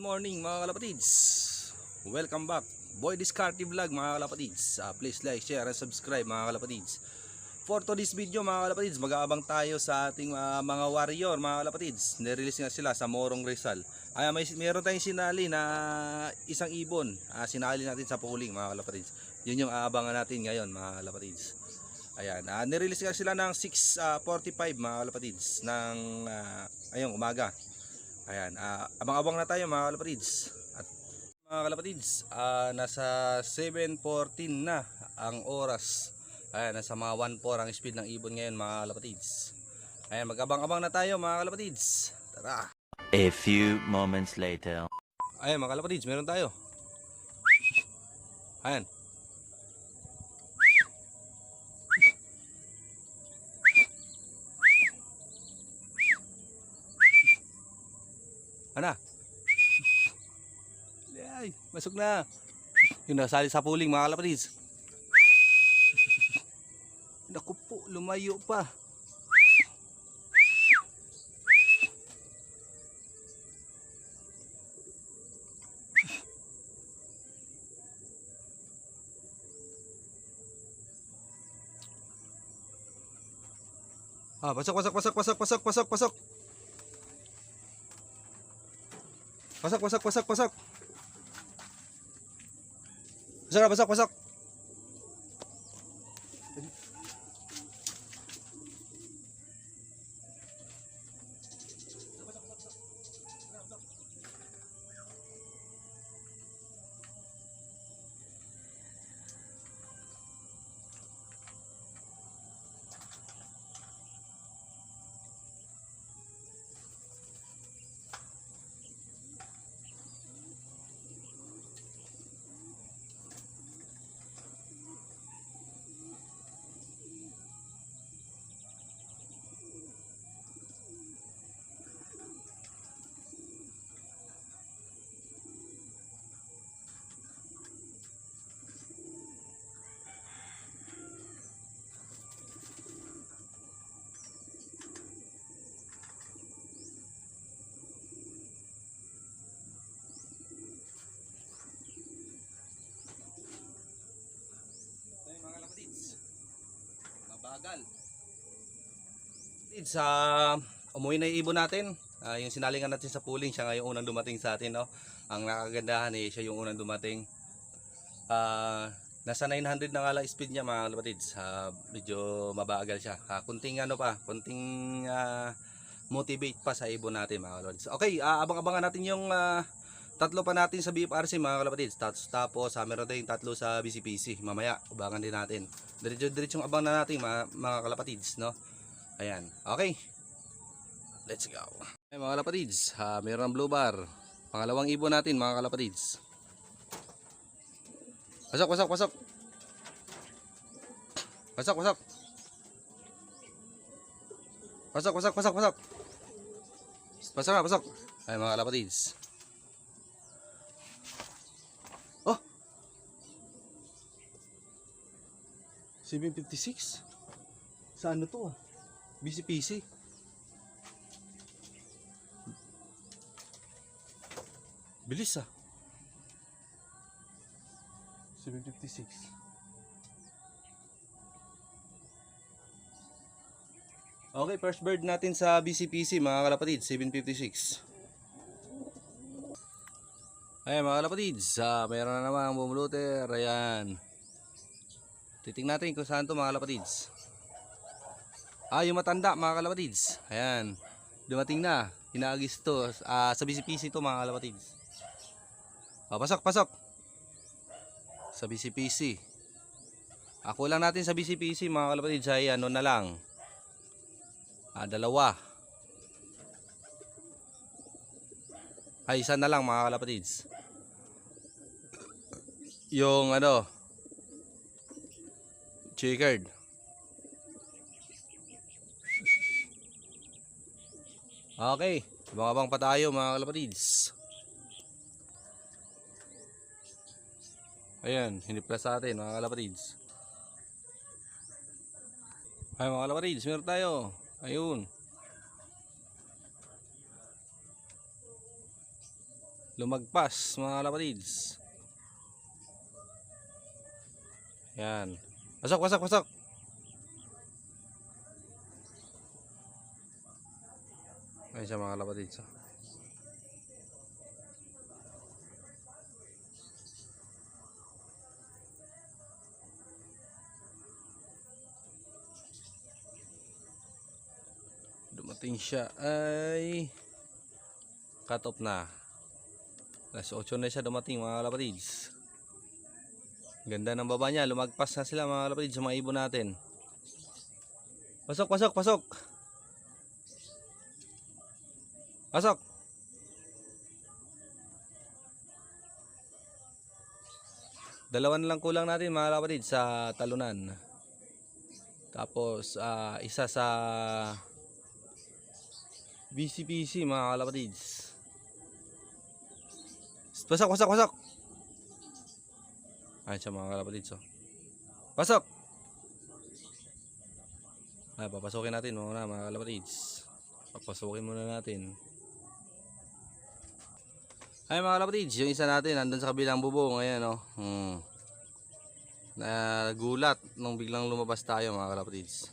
morning mga kalapatids. Welcome back. Boy Discarte Vlog mga kalapatids. Uh, Please like, share, and subscribe mga kalapatids. For today's video mga kalapatids Mag-aabang tayo sa ating uh, mga warrior mga kalapatids. Nirelease nga sila sa Morong Rizal. Ay, may, Meron tayong sinali na isang ibon. Uh, Sinali natin sa pooling mga kalapatids. Yun yung aabangan natin ngayon mga kalapatids. Ayan, uh, nirelease nga sila ng 6.45 mga kalapatids Ng uh, ayong umaga Ayan, ah, abang-abang na tayo mga kalapatids. At mga kalapatids, ah, nasa 7.14 na ang oras. Ayan, nasa mga 1.4 ang speed ng ibon ngayon mga kalapatids. Ayan, mag-abang-abang na tayo mga kalapatids. Tara! A few moments later. Ayan mga kalapatids, meron tayo. Ayan. Ana? Ay, masok na. Yung nasali sa puling mga kalapatids. Naku po, lumayo pa. Ah, pasok, pasok, pasok, pasok, pasok, pasok, pasok. Pasok, pasok, pasok, pasok. Pasok pasok, pasok. Ay, mga kapatids. Mabagal. Sa umuwi na ibon natin. Ah, yung sinalingan natin sa pooling, siya nga yung unang dumating sa atin. No? Ang nakagandahan eh, siya yung unang dumating. Ah, nasa 900 na nga lang speed niya mga kapatids. Ah, medyo mabagal siya. Ah, kunting ano pa, kunting ah, motivate pa sa ibon natin mga kapatids. Okay, ah, abang-abangan natin yung ah, tatlo pa natin sa BFRC mga kalapatids. Tapos, tapos uh, meron tayong tatlo sa BCPC. Mamaya, abangan din natin. Diretso-diretsong abang na natin mga, mga kalapatids, no? Ayan. Okay. Let's go. Okay, mga kalapatids, uh, meron ang blue bar. Pangalawang ibon natin mga kalapatids. Pasok, pasok, pasok. Pasok, pasok. Pasok, pasok, pasok, pasok. Pasok na, pasok. Ay mga kalapatids. 756? Sa ano to ah? BCPC. Bilis ah. 756. Okay, first bird natin sa BCPC mga kalapatid, 756. Ayan mga kalapatids, ah, mayroon na naman bumuluter. Ayan. Titingnan natin kung saan to mga kalapatids. Ah, yung matanda mga kalapatids. Ayan. Dumating na. Inaagis to. Ah, sa BCPC to mga kalapatids. Ah, pasok, pasok. Sa BCPC. Ako lang natin sa BCPC mga kalapatids ay ano na lang. Ah, dalawa. Ay, isa na lang mga kalapatids. Yung ano, checkered. Okay, abang-abang pa tayo mga kalapatids. Ayan, hinipla sa atin mga kalapatids. Ay mga kalapatids, meron tayo. Ayun. lumagpas mga kalapatids. Yan. Pasok, pasok, pasok. Ayun siya mga kalapatids. oh. Dumating siya ay cut off na. Alas 8 na siya dumating mga kalapatids. Ganda ng baba niya. Lumagpas na sila mga kalapatids sa mga ibon natin. Pasok, pasok, pasok. Pasok. Dalawan lang kulang natin mga kalapatids sa talunan. Tapos ah, isa sa BCPC mga kalapatids. Pasok, pasok, pasok. Ayun siya mga kalapatids. Oh. Pasok! Ay, papasokin natin muna mga kalapatids. Papasokin muna natin. Ay mga kalapatids, yung isa natin nandun sa kabilang bubong. Ayan oh. Hmm. Nagulat nung biglang lumabas tayo mga kalapatids.